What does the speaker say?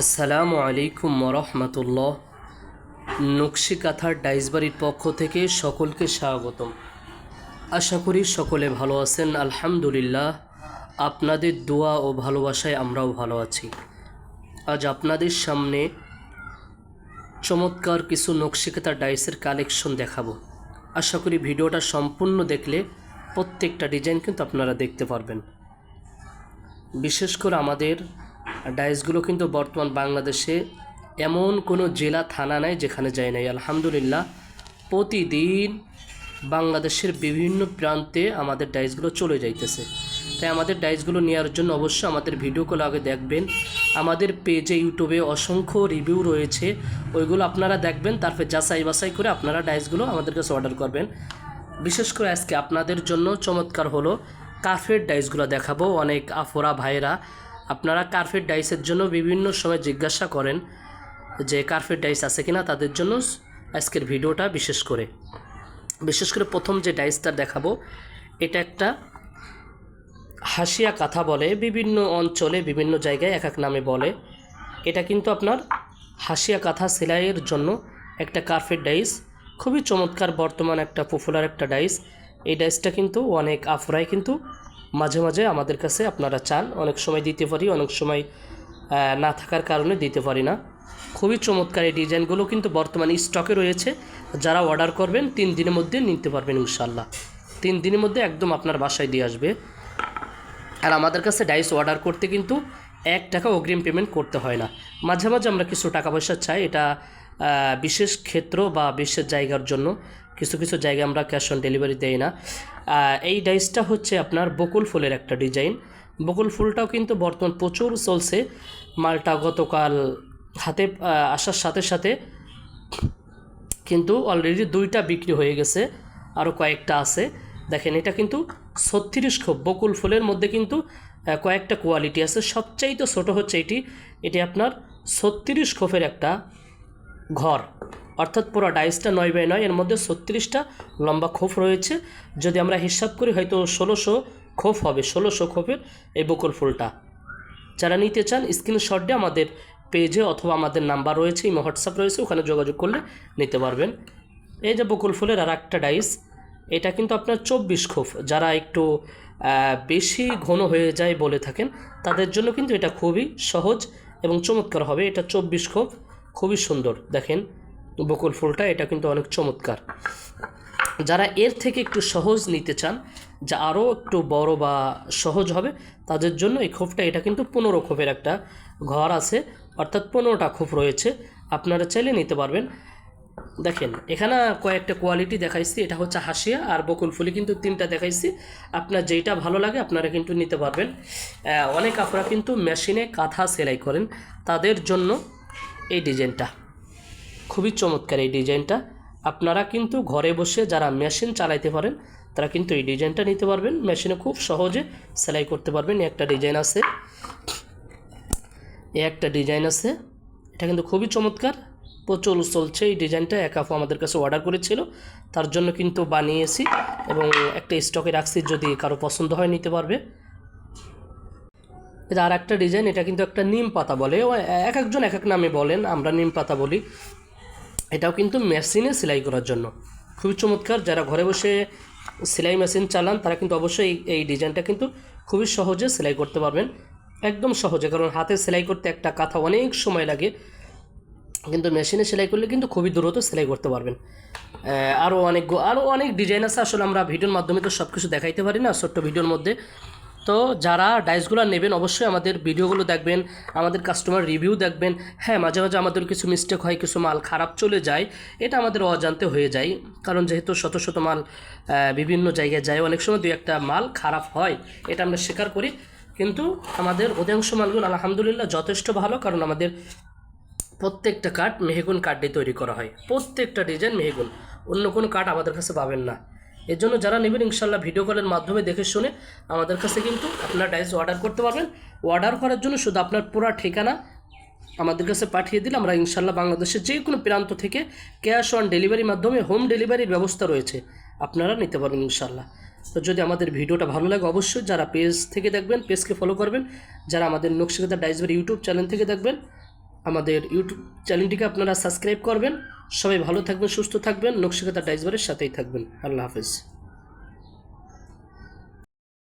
আসসালামু আলাইকুম রহমতুল্লাহ নকশি কাঁথার ডাইসবাড়ির পক্ষ থেকে সকলকে স্বাগতম। আশা করি সকলে ভালো আছেন, আলহামদুলিল্লাহ। আপনাদের দোয়া ও ভালোবাসায় আমরাও ভালো আছি। আজ আপনাদের সামনে চমৎকার কিছু নকশিকাতা ডাইসের কালেকশন দেখাবো। আশা করি ভিডিওটা সম্পূর্ণ দেখলে প্রত্যেকটা ডিজাইন কিন্তু আপনারা দেখতে পারবেন। বিশেষ করে আমাদের ডাইসগুলো কিন্তু বর্তমান বাংলাদেশে এমন কোনো জেলা, থানা নাই যেখানে যায় নাই। আলহামদুলিল্লাহ, প্রতিদিন বাংলাদেশের বিভিন্ন প্রান্তে আমাদের ডাইসগুলো চলে যাইতেছে। তাই আমাদের ডাইসগুলো নেওয়ার জন্য অবশ্যই আমাদের ভিডিওগুলো আগে দেখবেন। আমাদের পেজে, ইউটিউবে অসংখ্য রিভিউ রয়েছে। ওইগুলো আপনারা দেখবেন, তারপর যাচাই বাছাই করে আপনারা ডাইসগুলো আমাদের কাছে অর্ডার করবেন। বিশেষ করে আজকে আপনাদের জন্য চমৎকার হলো কাফের ডাইসগুলো দেখাবো। অনেক আফোরা ভাইরা আপনারা কার্ফেট ডাইসের জন্য বিভিন্ন সময় জিজ্ঞাসা করেন যে কার্ফেট ডাইস আছে কিনা তাদের জন্য আজকের ভিডিওটা বিশেষ করে। বিশেষ করে প্রথম যে ডাইসটা দেখাবো, এটা একটা হাসিয়া কাঁথা বলে, বিভিন্ন অঞ্চলে, বিভিন্ন জায়গায় এক এক নামে বলে। এটা কিন্তু আপনার হাসিয়া কাঁথা সেলাইয়ের জন্য একটা কার্ফেট ডাইস খুবই চমৎকার বর্তমান একটা পপুলার একটা ডাইস এই ডাইসটা কিন্তু অনেক আফরাই কিন্তু মাঝে মাঝে আমাদের কাছে আপনারা চান। অনেক সময় দিতে পারি, অনেক সময় না থাকার কারণে দিতে পারি না। খুবই চমৎকার এই ডিজাইনগুলো কিন্তু বর্তমানে স্টকে রয়েছে। যারা অর্ডার করবেন, তিন দিনের মধ্যে নিতে পারবেন ইনশাল্লাহ তিন দিনের মধ্যে একদম আপনার বাসায় দিয়ে আসবে। আর আমাদের কাছে ডাইস অর্ডার করতে কিন্তু এক টাকা অগ্রিম পেমেন্ট করতে হয় না। মাঝে মাঝে আমরা কিছু টাকা পয়সা চাই। এটা বিশেষ ক্ষেত্র বা বিশেষ জায়গার জন্য। কিছু কিছু জায়গায় আমরা ক্যাশ অন ডেলিভারি দেই না। এই ডাইসটা হচ্ছে আপনার বকুল ফুলের একটা ডিজাইন বকুল ফুলটাও কিন্তু বর্তমান প্রচুর চলছে। মালটা গতকাল হাতে আসার সাথে সাথে কিন্তু অলরেডি দুইটা বিক্রি হয়ে গেছে। আরও কয়েকটা আছে। দেখেন, এটা কিন্তু ছত্রিশ খোপ বকুল ফুলের মধ্যে কিন্তু কয়েকটা কোয়ালিটি আছে। সবচেয়ে তো ছোটো হচ্ছে এটি। এটি আপনার ছত্রিশ খোপের একটা ঘর। অর্থাৎ পুরো ডাইসটা নয় বাই নয়, এর মধ্যে ছত্রিশটা লম্বা খোপ রয়েছে। যদি আমরা হিসাব করি, হয়তো ষোলোশো খোপ হবে, ষোলোশো খোপের এই বকুল ফুলটা। যারা নিতে চান স্ক্রিনশট দিয়ে আমাদের পেজে অথবা আমাদের নাম্বার রয়েছে ইমো হোয়াটসঅ্যাপ রয়েছে, ওখানে যোগাযোগ করলে নিতে পারবেন। এই যে বকুল ফুলের আর একটা ডাইস এটা কিন্তু আপনার চব্বিশ খোপ। যারা একটু বেশি ঘন হয়ে যায় বলে থাকেন, তাদের জন্য কিন্তু এটা খুবই সহজ এবং চমৎকার হবে। এটা চব্বিশ খোপ, খুবই সুন্দর। দেখেন বকুল ফুলটা, এটা কিন্তু অনেক চমৎকার। যারা এর থেকে একটু সহজ নিতে চান, যা আরও একটু বড় বা সহজ হবে, তাদের জন্য এই খোপটা, এটা কিন্তু পনেরো খোপের একটা ঘর আছে, অর্থাৎ পনেরোটা খোপ রয়েছে। আপনারা চাইলে নিতে পারবেন। দেখেন, এখানে কয়েকটা কোয়ালিটি দেখাইছি, এটা হচ্ছে হাসিয়া আর বকুল ফুলি কিন্তু তিনটা দেখাইছি। আপনার যেইটা ভালো লাগে, আপনারা কিন্তু নিতে পারবেন। অনেক আপনারা কিন্তু মেশিনে কাঁথা সেলাই করেন, তাদের জন্য এই ডিজাইনটা। খুবই চমৎকার এই ডিজাইনটা। আপনারা কিন্তু ঘরে বসে যারা মেশিন চালাইতে পারেন, তারা কিন্তু এই ডিজাইনটা নিতে পারবেন। মেশিনে খুব সহজে সেলাই করতে পারবেন। একটা ডিজাইন আছে। একটা ডিজাইন আছে। এটা কিন্তু খুবই চমৎকার। প্রচুর চলছে এই ডিজাইনটা। এক আপু আমাদের কাছে অর্ডার করেছিল। তার জন্য কিন্তু বানিয়েছি এবং একটা স্টকে রাখছি যদি কারও পছন্দ হয় নিতে পারবে। আর একটা ডিজাইন। এটা কিন্তু একটা নিম পাতা বলে। এক একজন এক এক নামে বলেন। আমরা নিম পাতা বলি। এটাও কিন্তু মেশিনে সেলাই করার জন্য। খুবই চমৎকার, যারা ঘরে বসে সেলাই মেশিন চালান, তারা কিন্তু অবশ্যই এই- ডিজাইনটা কিন্তু খুবই সহজে সেলাই করতে পারবেন। একদম সহজে, কারণ হাতে সেলাই করতে একটা কাঁথা অনেক সময় লাগে। কিন্তু মেশিনে সেলাই করলে কিন্তু খুবই দ্রুত সেলাই করতে পারবেন। আরও অনেক আরও অনেক ডিজাইন আছে। আসলে আমরা ভিডিওর মাধ্যমে তো সব কিছু দেখাইতে পারি না, ছোট্ট ভিডিওর মধ্যে। তো যারা ডাইসগুলো নেবেন, অবশ্যই আমাদের ভিডিওগুলো দেখবেন, আমাদের কাস্টমার রিভিউ দেখবেন। হ্যাঁ মাঝে মাঝে আমাদের কিছু মিস্টেক হয়, কিছু মাল খারাপ চলে যায়, এটা আমাদের অজান্তে হয়ে যায়। কারণ যেহেতু শত শত মাল বিভিন্ন জায়গায় যায়, অনেক সময় দুই একটা মাল খারাপ হয়, এটা আমরা স্বীকার করি। কিন্তু আমাদের অধিকাংশ মালগুলো আলহামদুলিল্লাহ যথেষ্ট ভালো, কারণ আমাদের প্রত্যেকটা কাঠ মেহেগুন কাঠ দিয়ে তৈরি করা হয়। প্রত্যেকটা ডিজাইন মেহেগুন, অন্য কোনো কাঠ আমাদের কাছে পাবেন না। এর জন্য যারা নেবেন ইনশাল্লাহ ভিডিও কলের মাধ্যমে দেখে শুনে আমাদের কাছে কিন্তু আপনার ডাইস অর্ডার করতে পারবেন। অর্ডার করার জন্য শুধু আপনার পুরো ঠিকানা আমাদের কাছে পাঠিয়ে দিলে আমরা ইনশাল্লাহ বাংলাদেশের যে কোনো প্রান্ত থেকে ক্যাশ অন ডেলিভারির মাধ্যমে হোম ডেলিভারির ব্যবস্থা রয়েছে, আপনারা নিতে পারবেন ইনশাল্লাহ তো যদি আমাদের ভিডিওটা ভালো লাগে অবশ্যই যারা পেজ থেকে দেখবেন পেজকে ফলো করবেন। যারা আমাদের নকশিকাতা ডাইসবের ইউটিউব চ্যানেল থেকে দেখবেন, আমাদের ইউটিউব চ্যানেলটিকে আপনারা সাবস্ক্রাইব করবেন। সবাই ভালো থাকবেন সুস্থ থাকবেন নকশিকাতা ডাইসবারের সাথেই থাকবেন। আল্লাহ হাফেজ।